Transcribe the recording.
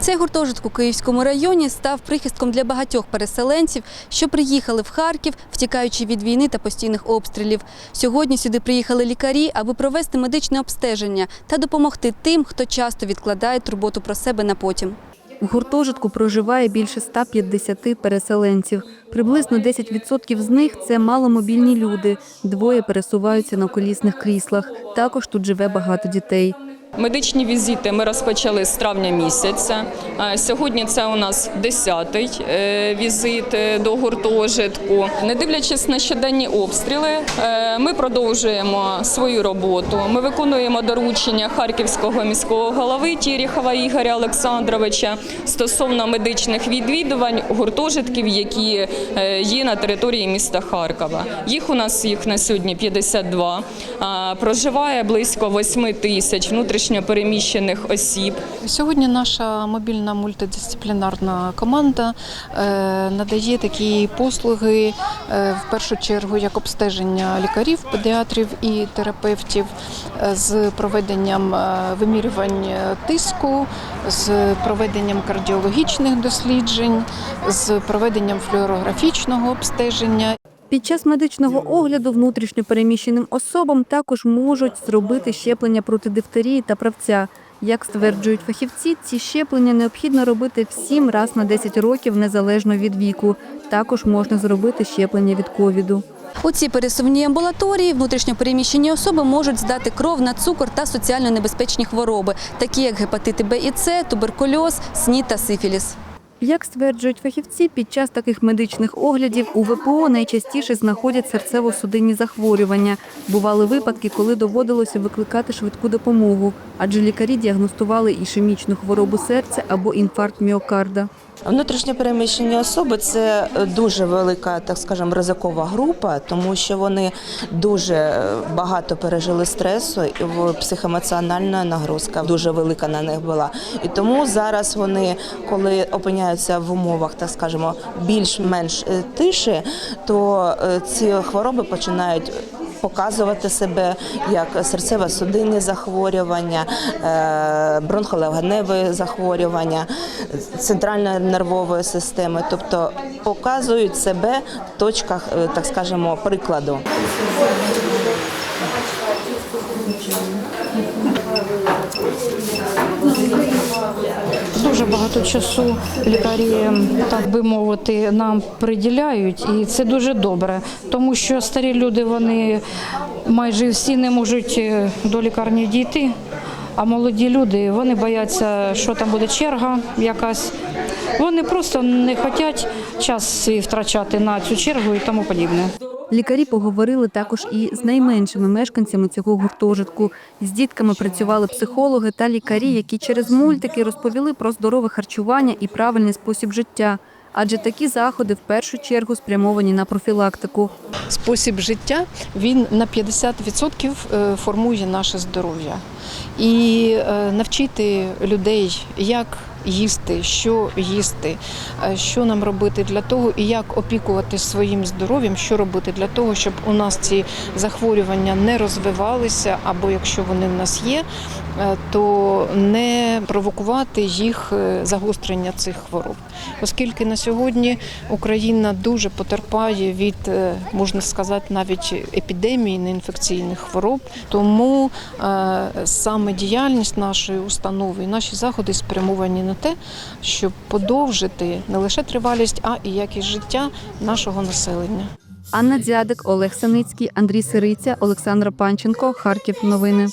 Цей гуртожиток у Київському районі став прихистком для багатьох переселенців, що приїхали в Харків, втікаючи від війни та постійних обстрілів. Сьогодні сюди приїхали лікарі, аби провести медичне обстеження та допомогти тим, хто часто відкладає турботу про себе на потім. У гуртожитку проживає більше 150 переселенців. Приблизно 10% з них це маломобільні люди. Двоє пересуваються на колісних кріслах. Також тут живе багато дітей. Медичні візити ми розпочали з травня місяця. Сьогодні це у нас 10-й е, візит е, до гуртожитку. Не дивлячись на щоденні обстріли, е, ми продовжуємо свою роботу. Ми виконуємо доручення Харківського міського голови Тіріхова Ігоря Олександровича стосовно медичних відвідувань гуртожитків, які є на території міста Харкова. Їх у нас їх на сьогодні 52. Проживає близько 8 тисяч внутрішньопереміщених осіб. Сьогодні наша мобільна мультидисциплінарна команда е, надає такі послуги е, в першу чергу як обстеження лікарів, педіатрів і терапевтів е, з проведенням вимірювань тиску, з проведенням кардіологічних досліджень, з проведенням флюорографічного обстеження Під час медичного огляду внутрішньопереміщеним особам також можуть зробити щеплення проти дифтерії та правця. Як стверджують фахівці, ці щеплення необхідно робити всім раз на 10 років незалежно від віку. Також можна зробити щеплення від ковіду. У цій пересувній амбулаторії внутрішньопереміщені особи можуть здати кров на цукор та соціально небезпечні хвороби, такі як гепатити Б і С, туберкульоз, СНІД та сифіліс. Як стверджують фахівці, під час таких медичних оглядів у ВПО найчастіше знаходять серцево-судинні захворювання. Бували випадки, коли доводилося викликати швидку допомогу, адже лікарі діагностували ішемічну хворобу серця або інфаркт міокарда. Внутрішньопереміщені особи це дуже велика, так скажемо, ризикова група, тому що вони дуже багато пережили стресу, і психоемоціональна нагрузка дуже велика на них була. І тому зараз вони, коли опиняються в умовах, так скажемо, більш-менш е, тиші, то е, ці хвороби починають. Показувати себе як серцево-судинні захворювання, е, бронхолегеневі захворювання, центральної нервової системи, тобто показують себе в точках, е, так скажемо, прикладу. Дуже багато часу лікарі, так би мовити, нам приділяють, і це дуже добре, тому що старі люди вони майже всі не можуть е, до лікарні дійти. А молоді люди вони бояться, що там буде черга якась. Вони просто не хочуть час свій втрачати на цю чергу і тому подібне. Лікарі поговорили також і з найменшими мешканцями цього гуртожитку. З дітками працювали психологи та лікарі, які через мультики розповіли про здорове харчування і правильний спосіб життя. Адже такі заходи в першу чергу спрямовані на профілактику. спосіб життя він на 50% е, формує наше здоров'я. І е, навчити людей, як їсти, що їсти, е, що нам робити для того, і як опікувати своїм здоров'ям, що робити для того, щоб у нас ці захворювання не розвивалися, або якщо вони в нас є, е, то не провокувати їх загострення цих хвороб. Оскільки на сьогодні Україна дуже потерпає від, можна сказати, навіть епідемії неінфекційних хвороб, тому саме діяльність нашої установи і наші заходи спрямовані на те, щоб подовжити не лише тривалість, а і якість життя нашого населення. Анна Дзядик, Олег Саницький, Андрій Сириця, Олександра Панченко, Харків. Новини.